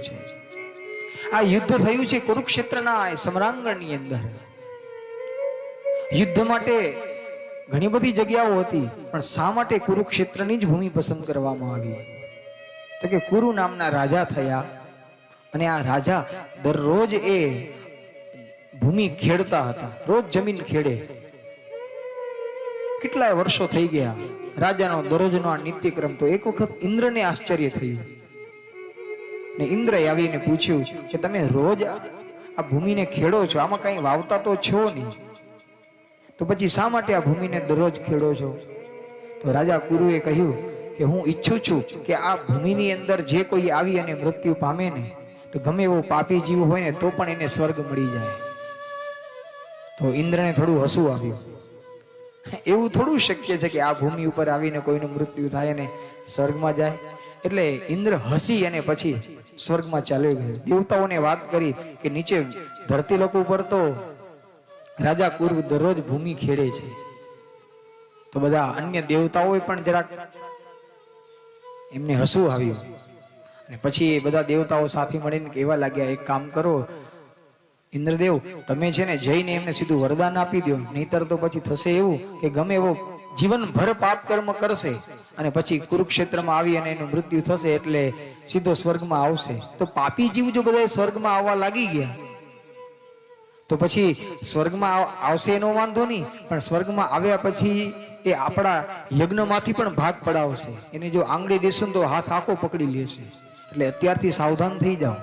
છે. આ યુદ્ધ થયું છે કુરુક્ષેત્રના સમરાંગણની અંદર. યુદ્ધ માટે ઘણી બધી જગ્યાઓ હતી, પણ શા માટે કુરુક્ષેત્રની જ ભૂમિ પસંદ કરવામાં આવી? તો કે કુરુ નામના રાજા થયા, અને આ રાજા દરરોજ એ ભૂમિ ખેડતા હતા. રોજ જમીન ખેડે. કેટલાય વર્ષો થઈ ગયા. રાજાનો દરરોજનો આ નિત્યક્રમ તો એક વખત ઇન્દ્રને આશ્ચર્ય થયું. ને ઇન્દ્રએ આવીને પૂછ્યું કે તમે રોજ આ ભૂમિને ખેડો છો? આમાં કઈ વાવતા તો છો નહીં. તો પછી શા માટે આ ભૂમિને દરરોજ ખેડો છો? તો રાજા કુરુએ કહ્યું કે હું ઈચ્છું છું કે આ ભૂમિની અંદર જે કોઈ આવી અને મૃત્યુ પામે ને, તો ગમે એવો પાપી જીવ હોય ને, તો પણ એને સ્વર્ગ મળી જાય. તો ઇન્દ્રને થોડું હસવું આવ્યું. એવું થોડું શક્ય છે કે આ ભૂમિ ઉપર આવીને કોઈનું મૃત્યુ થાય ને સ્વર્ગમાં જાય? એટલે ઇન્દ્ર હસી અને પછી સ્વર્ગમાં ચાલ્યો ગયો. દેવતાઓને વાત કરી કે નીચે ધરતી લોકો ઉપર તો રાજા કુર્વ દરરોજ ભૂમિ ખેડે છે. તો બધા અન્ય દેવતાઓએ પણ જરાક એમને હસવું આવ્યું. અને પછી એ બધા દેવતાઓ સાથે મળીને કહેવા લાગ્યા, એક કામ કરો, ઇન્દ્રદેવ, તમે છે ને જઈને એમને સીધું વરદાન આપી દો નહીતર તો પછી થશે એવું કે ગમે એવો જીવનભર પાપ કર્મ કરશે અને પછી કુરુક્ષેત્રમાં આવી અને એનું મૃત્યુ થશે એટલે સીધો સ્વર્ગમાં આવશે. તો પાપી જીવ જો બધા સ્વર્ગમાં આવવા લાગી ગયા, તો પછી સ્વર્ગમાં આવ- આવશે એનો વાંધો નહીં, પણ સ્વર્ગમાં આવ્યા પછી એ આપણા યજ્ઞમાંથી પણ ભાગ પડાવશે. એને જો આંગળી દેશું તો હાથ આખો પકડી લેશે. એટલે અત્યારથી સાવધાન થઈ જાઓ.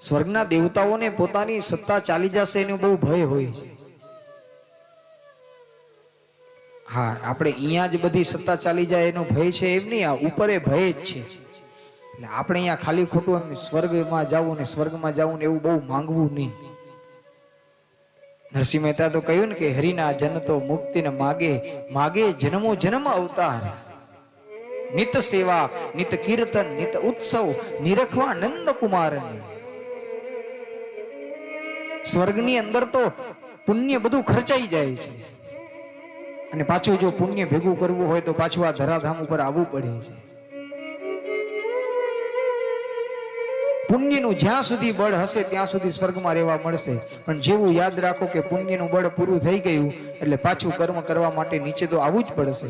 સ્વર્ગના દેવતાઓને પોતાની સત્તા ચાલી જશે એનો બહુ ભય હોય છે. હા, આપણે અહીંયા જ બધી સત્તા ચાલી જાય એનો ભય છે એમ નહીં, આ ઉપરે ભય જ છે. એટલે આપણે અહીંયા ખાલી ખોટું એમ સ્વર્ગમાં જવું ને સ્વર્ગમાં જવું ને એવું બહુ માંગવું નહીં. નરસિંહ મહેતા તો કહ્યું ને કે હરિના જન તો મુક્તિને માગે માગે જન્મો જન્મ અવતાર. નિત સેવા, નિત કીર્તન, નિત ઉત્સવ, નિરખવા નંદ કુમારને. સ્વર્ગની અંદર તો પુણ્ય બધું ખર્ચાઈ જાય છે. અને પાછું જો પુણ્ય ભેગું કરવું હોય તો પાછું આ ધરાધામ ઉપર આવવું પડે છે. પુણ્યનું જ્યાં સુધી બળ હશે, ત્યાં સુધી સ્વર્ગમાં રહેવા મળશે. પણ જેવું યાદ રાખો કે પુણ્યનું બળ પૂરું થઈ ગયું, એટલે પાછું કર્મ કરવા માટે નીચે તો આવવું જ પડશે.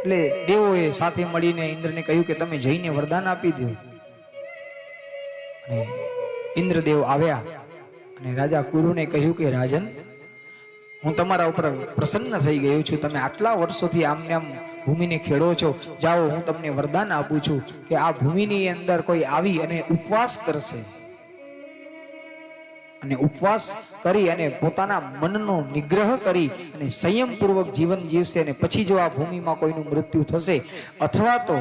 એટલે દેવોએ સાથે મળીને ઇન્દ્રને કહ્યું કે તમે જઈને વરદાન આપી દો. ઇન્દ્રદેવ આવ્યા અને રાજા કુરુને કહ્યું કે, રાજન હું તમારા ઉપર પ્રસન્ન થઈ ગયો છું. તમે આટલા વર્ષોથી આમને આમ ભૂમિને ખેડો છો. જાઓ, હું તમને વરદાન આપું છું કે આ ભૂમિની અંદર કોઈ આવી અને ઉપવાસ કરશે. અને ઉપવાસ કરી અને પોતાના મનનો નિગ્રહ કરી અને સંયમપૂર્વક જીવન જીવશે અને પછી જો આ ભૂમિમાં કોઈનું મૃત્યુ થશે, અથવા તો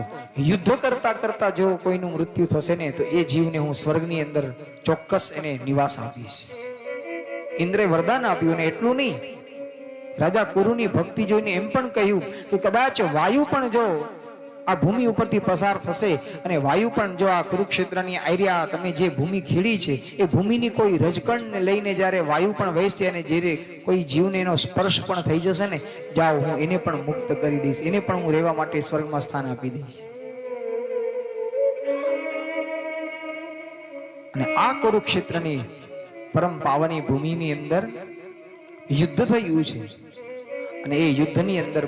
યુદ્ધ કરતા કરતા જો કોઈનું મૃત્યુ થશે ને, તો એ જીવને હું સ્વર્ગની અંદર ચોક્કસ એને નિવાસ આપીશ. ઇન્દ્રે વરદાન આપ્યું ને એટલું નહીં. રાજા કુરુની ભક્તિ જોઈને એમ પણ કહ્યું કે કદાચ વાયુ પણ જો આ ભૂમિ ઉપરથી પસાર થશે અને વાયુ પણ જો આ કુરુક્ષેત્રની આર્યા તમે જે ભૂમિ ખીડી છે, એ ભૂમિની કોઈ રજકણને લઈને જ્યારે વાયુ પણ વહેશે અને જ્યારે કોઈ જીવને એનો સ્પર્શ પણ થઈ જશે ને, જાઓ હું એને પણ મુક્ત કરી દઈશ, એને પણ હું રહેવા માટે સ્વર્ગમાં સ્થાન આપી દઈશ. અને આ કુરુક્ષેત્રની પરમ પાવની ભૂમિની અંદર યુદ્ધ થયું છે. અને એ યુદ્ધની અંદર